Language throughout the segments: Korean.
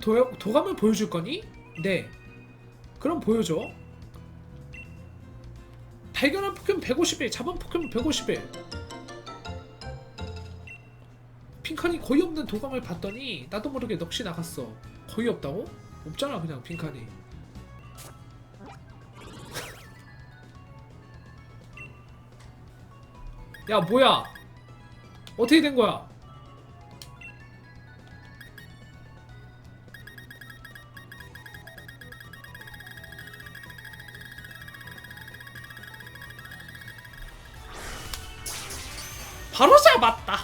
도, 도감을 보여줄 거니? 네. 그럼 보여줘. 발견한 포켓몬 150일, 잡은 포켓몬 150일. 핑칸이 거의 없는 도감을 봤더니 나도 모르게 넋이 나갔어. 거의 없다고? 없잖아 그냥 핑칸이. 야 뭐야? 어떻게 된 거야? 바로 잡았다.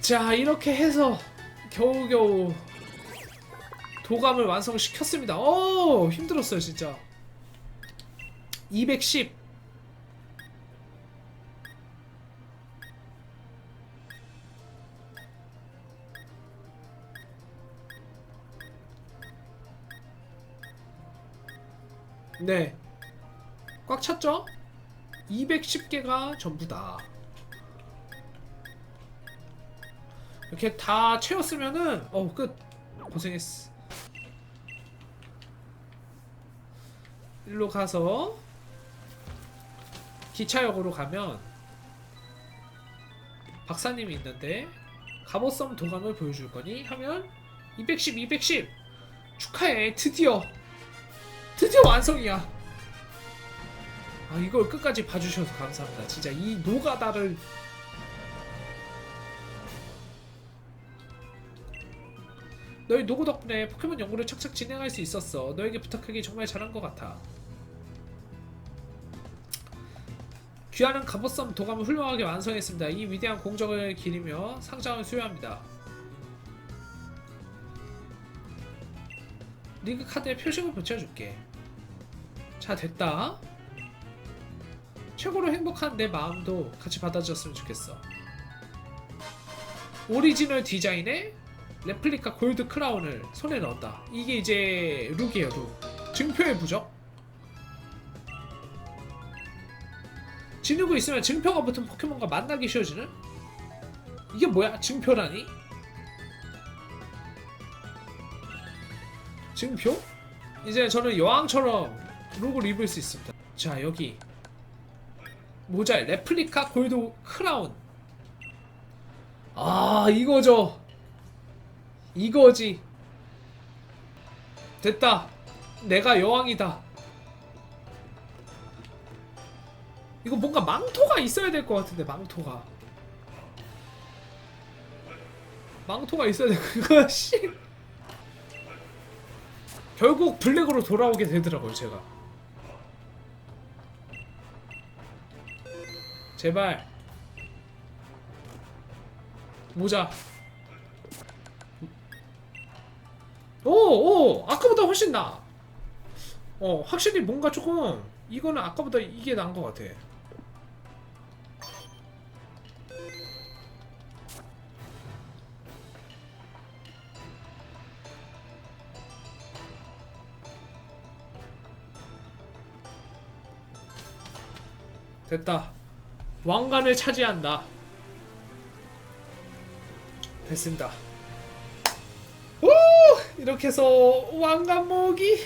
자 이렇게 해서 겨우겨우 도감을 완성시켰습니다. 오 힘들었어요 진짜. 210 네. 꽉 찼죠? 210개가 전부다. 이렇게 다 채웠으면은 어 끝. 고생했어. 일로 가서 기차역으로 가면 박사님이 있는데 갑옷섬 도감을 보여줄 거니 하면 210 210 축하해 드디어 드디어 완성이야. 아 이걸 끝까지 봐주셔서 감사합니다. 진짜 이 노가다를 너희 노고 덕분에 포켓몬 연구를 착착 진행할 수 있었어. 너에게 부탁하기 정말 잘한 것 같아. 귀하는 갑옷섬 도감을 훌륭하게 완성했습니다. 이 위대한 공적을 기리며 상장을 수여합니다. 리그 카드에 표식을 붙여줄게. 자 됐다. 최고로 행복한 내 마음도 같이 받아줬으면 좋겠어. 오리지널 디자인의 레플리카 골드 크라운을 손에 넣었다. 이게 이제 룩이에요, 룩. 증표의 부적. 지니고 있으면 증표가 붙은 포켓몬과 만나기 쉬워지는? 이게 뭐야? 증표라니? 증표? 이제 저는 여왕처럼 룩을 입을 수 있습니다. 자, 여기. 모자에 레플리카 골드 크라운. 아, 이거죠. 이거지. 됐다. 내가 여왕이다. 이거 뭔가 망토가 있어야 될 것 같은데 망토가. 망토가 있어야 돼. 그거 씨. 결국 블랙으로 돌아오게 되더라고요, 제가. 제발. 모자. 오, 오, 아까보다 훨씬 나. 어, 확실히 뭔가 조금 이거는 아까보다 이게 나은 것 같아. 됐다. 왕관을 차지한다. 됐습니다. 오! 이렇게 해서 왕관 모으기